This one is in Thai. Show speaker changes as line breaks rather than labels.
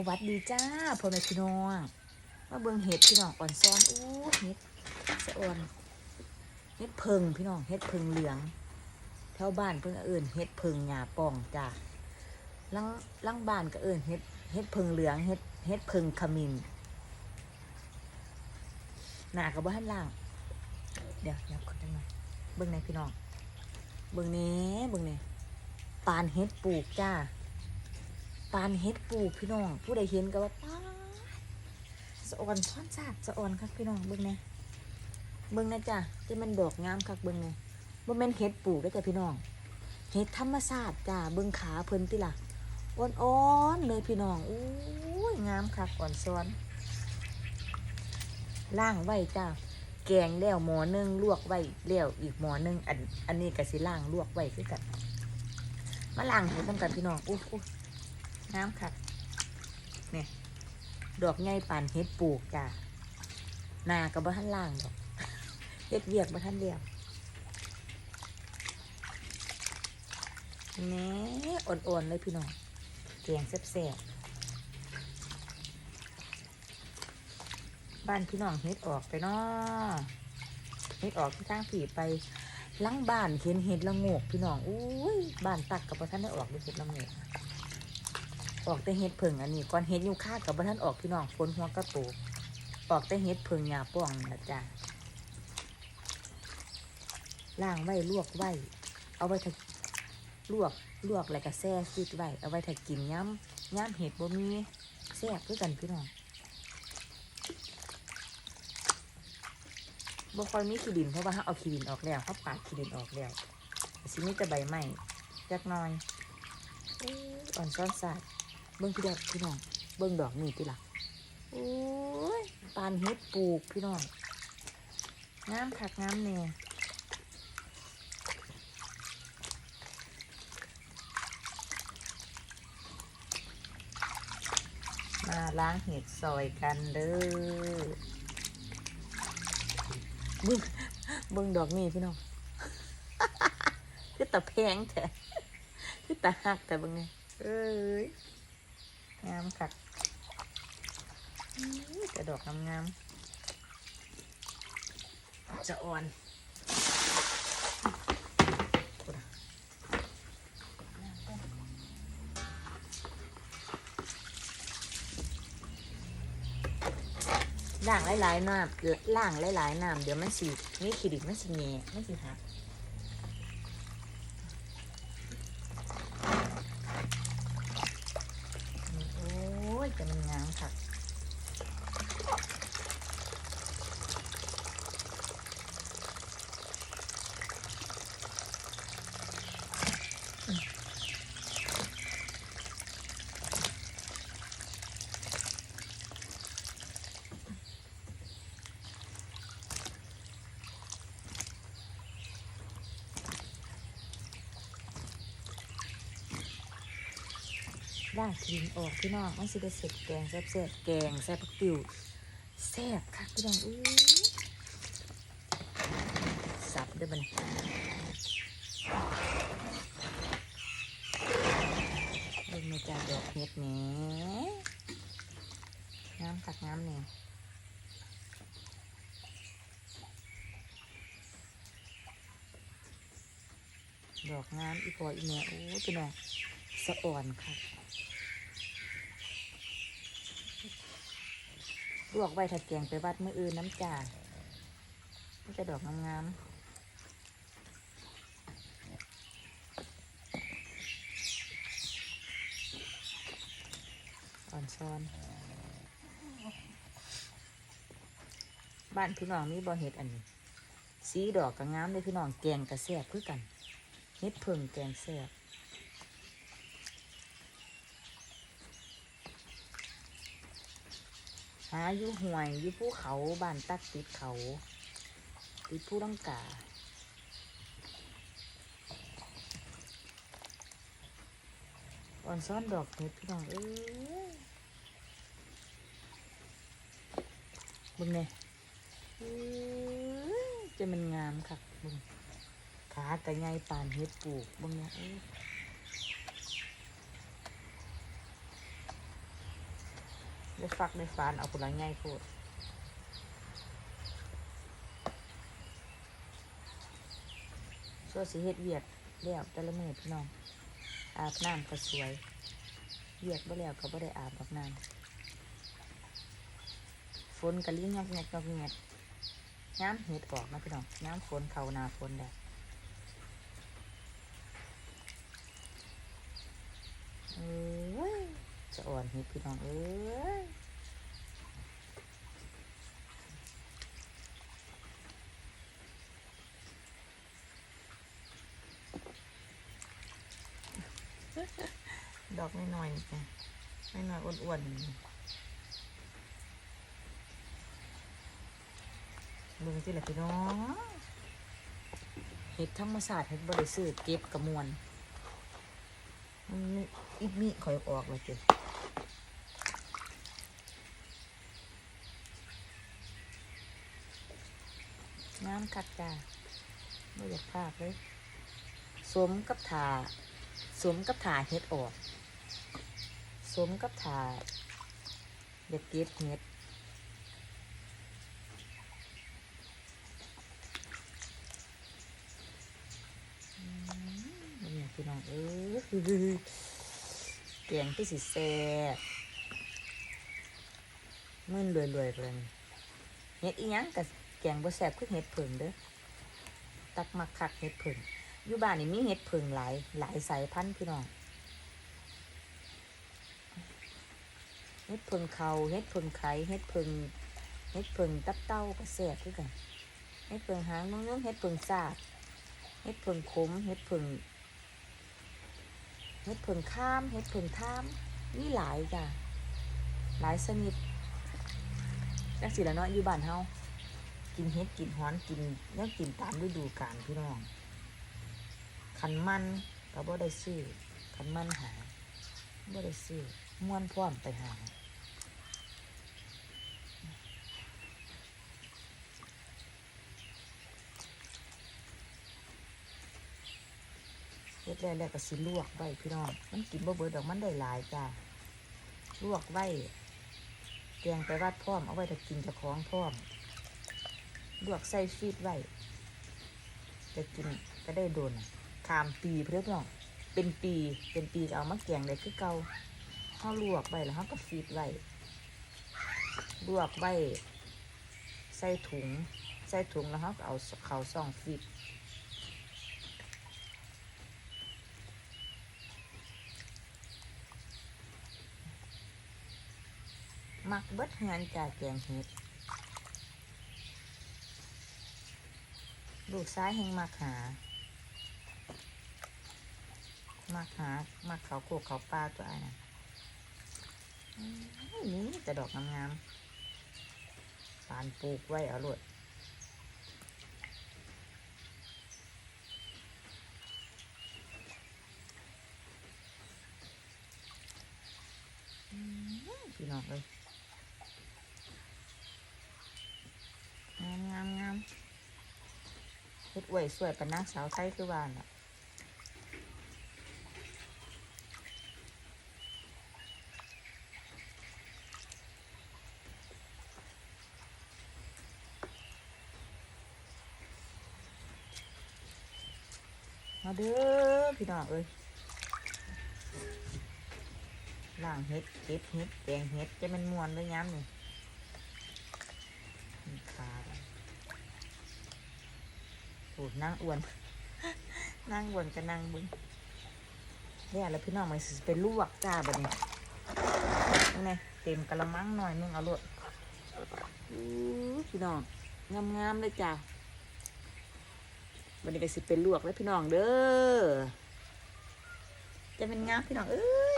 สวัสดีจ้าพ่อแม่พี่น้องมาเบิ่งเห็ดพี่น้องอ่อนซ้อนอู้เห็ดสะอ่อนเห็ดเพิงพี่น้องเห็ดเพิงเหลืองแถวบ้านเพิ่นก็เอื่นเห็ดเพิงหญ้าป่องจ้าลังลังบ้านก็เอื่นเห็ดเห็ดเพิงเหลืองเห็ดเห็ดเพิงขมิ้นหนาก็บ่ทันล่าง เดี๋ยวเดี๋ยวคนจังหน่อยเบิ่งในพี่น้องเบิ่งนี้เบิ่งนี่ปานเห็ดปลูกจ้า ปานเฮ็ดปูพี่น้อง ผู้ใดเห็นก็ว่าป้าดสะอ่อนช้อนซาดสะอ่อนครับพี่น้องเบิ่งแน่เบิ่งนะจ้ะที่มันดอกงามคักเบิ่งแน่บ่แม่นเฮ็ดปลูกเด้อจ้ะพี่น้องเฮ็ดธรรมชาติจ้าเบิ่งขาเพิ่นติล่ะอ่อนๆเลยพี่น้องอู้ยงามคักอ่อนซ้อนล่างไว้จ้าแกงแล้วหมอหนึงลวกไว้แล้วอีกหมอหนึงอันอันนี้ก็สิล่างลวกไว้คือกันมาล่างให้นํกันพี่น้องอู้อู้ น้ำค่ะเนี่ยดอกใหญ่ปานเฮ็ดปลูกจ้ะนากับบ้านล่างดอกเฮ็ดเวียกบ้านเดียวแหน่อ่อนๆเลยพี่น้องแกงแซ่บๆบ้านพี่น้องเฮ็ดออกไปเนาะเฮ็ดออกที่ทางผีไปหลังบ้านเห็นเห็ดละงกพี่น้องอุ้ยบ้านตักกับบ้านได้ออกด้วยเห็ดละงก ออกแต่เห็ดเพิงอันนี้ก่อนเห็ดอยู่ค่ากับบ้านออกพี่น้องฝนหัวกระโปกออกแต่เห็ดเพิงหยาป้องนี่นะจ๊ะล่างไว้ลวกไว้ เอาไว้ถ้าลวกลวกแล้วก็แช่ฟิตไว้เอาไว้ถ้ากินย้ำย้ำเห็ดบ่มีแซ่บด้วยกันพี่น้องบ่ค่อยมีขี้ดินเพราะว่าเขาเอาขี้ดินออกแล้วเขาปาดขี้ดินออกแล้วสิมีแต่ใบไม้จักหน่อยอู้อ่อนซ้อนสาด เบิ้งพี่ดอกพี่น้อง เบิ้งดอกนี่ติล่ะโอ้ยปานเฮ็ดปลูกพี่น้องงามคักงามแน่มาล้างเห็ดซอยกันเด้อเบิ้งเบิ้งดอกนี่พี่น้องคือตะแพงแท้คือตะหักแต่เบิ้งไงเอ้ย งามคักอื้อกระดอกงามงามๆจะอ่อนล่างหลายๆน้ำล่างหลายๆน้ำเดี๋ยวมันสีนี่ขีดิมันสีแง่มันสีหัก โอ้ยจะมันงามค่ะ ล่างครีมออกพี่น้องมันสิได้เสร็จแกงแซ่บๆแกงแซ่บผักติวแซ่บค่ะพี่น้องอู้สับด้อบันเบิ่งในจานดอกเห็ดนี่น้ำคักน้ำนี่ดอกงามอีพออีแม่โอ้พี่น้อง สะอ่อนค่ะลวกไว้ถัดแกงไปวัดมืออื่นน้ำจ่านี่จะดอกงามๆอ่อนซ้อนบ้านพี่น้องมีบ่เห็ดอันนี้ สีดอกก็งามเลยพี่น้องแกงกระแซ่บคือกันเห็ดเพิ่งแกงแซ่บ หาอยู่ห่วยอยู่ภูเขาบ้านตักติดเขาติดผู้ลังกาอ่อนซ้อนดอกเห็ดพี่น้องเอ้ยบึงเนี่ยเอ้ยจะมันงามค่ะบึงขากระไงปานเห็ดปลูกบึงเนี่ย ได้ฟักได้ฟานเอาผลไงโคตรส่วนสิเฮ็ดเวียกแล้วแต่ละมือพี่น้อง อาบน้ำก็สวย เวียกบ่แล้วก็บ่ได้อาบดอกน้ำฝนก็ลิ้งงอกแงกงอกแงกน้ำเห็ดออกนะพี่น้อง น้ำฝนเขานาฝนแล้วเอ้ย จะอ่อนเห็ดพี่น้องเอ้ยดอกไม่น้อยๆจ้ะน้อยอ้วนๆนี่เบิ่งสิละพี่น้องเห็ดธรรมศาสตร์เห็ดบริสุทธิ์เก็บกระมวลมันมีอิบมีข่อยออกแล้วจ้ะ น้ำคัดจ้าไม่อยากพลาดเลย สวมกับถาสวมกับถาเฮ็ดออกสวมกับถาเด็กเก็บเฮ็ดอืมพี่น้องเอ้ยแกงที่สิแซ่บมื่นรวยๆเลยนี่เฮ็ดอีหยังกับ แกงบ่แซ่บคือเฮ็ดเผิงเด้อตักมักคักเฮ็ดเผิงอยู่บ้านนี่มีเห็ดผึ่งหลายหลายสายพันธุ์พี่น้องเห็ดผึ่งเขาเห็ดผึ่งไข่เห็ดผึ่งเห็ดผึ่งตับเต้าก็แซ่บคือกันเห็ดผึ่งหางนุ่งๆเห็ดผึ่งซาดเห็ดผึ่งขมเห็ดผึ่งเห็ดผึ่งข้ามเห็ดผึ่งท่ามมีหลายจ้ะหลายชนิดจังสิละเนาะอยู่บ้านเฮา กินเห็ดกินฮ้อนกินแล้วกินตามฤดูกาลพี่น้อง ขันมันก็บ่ได้ซื้อขันมันหาบ่ได้ซื้อม้วนพร้อมไปหาเฮ็ดแล้วแล้วก็สิลวกไว้พี่น้อง มันกินบ่เบิดดอกมันได้หลายจ้าลวกไว้แกงไปวัดพร้อมเอาไว้ถ้ากินจะคล้องพร้อม ลวกใส่ฟีดไว้จะกินก็ได้โดนขามปีเพื่อนพี่น้องเป็นปีเป็นปีกเอามาแกงได้คือเกาเขาลวกไว้แล้วเขาก็ฟีดไว้ลวกไว้ใส่ถุง ใส่ถุงแล้วเขาก็เอาเขาซ่องฟีดมักเบิดงานจ่าแกงเห็ด ลูกซ้ายแห่งมักหามาหามาเขาโคกเขาปลาตัวไอ้นะนี่แต่ดอกงามๆปานปลูกไว้เอาลวดอืมพี่น้องเลยงามงามงามเฮ็ ดไว้สวยปนนางสาวไทยคือบ้านอะมาเด้อพี่น้องเอ้ยล่างเห็ดเก็บเห็ดแกงเห็ดจะเป็นมวนเลยย้ำนี่นี่ขา นั่งอ้วน นั่งอ้วนก็นั่งบึงเนี่ยแล้วพี่น้องมันสิเป็นลวกจ้าบัดนี้นี่เต็มกะละมังหน่อยนึงเอาลวดพี่น้องงามๆเลยจ้าวันนี้ก็สิเป็นลวกแล้วพี่น้องเด้อจะเป็นงามพี่น้องเอ้ย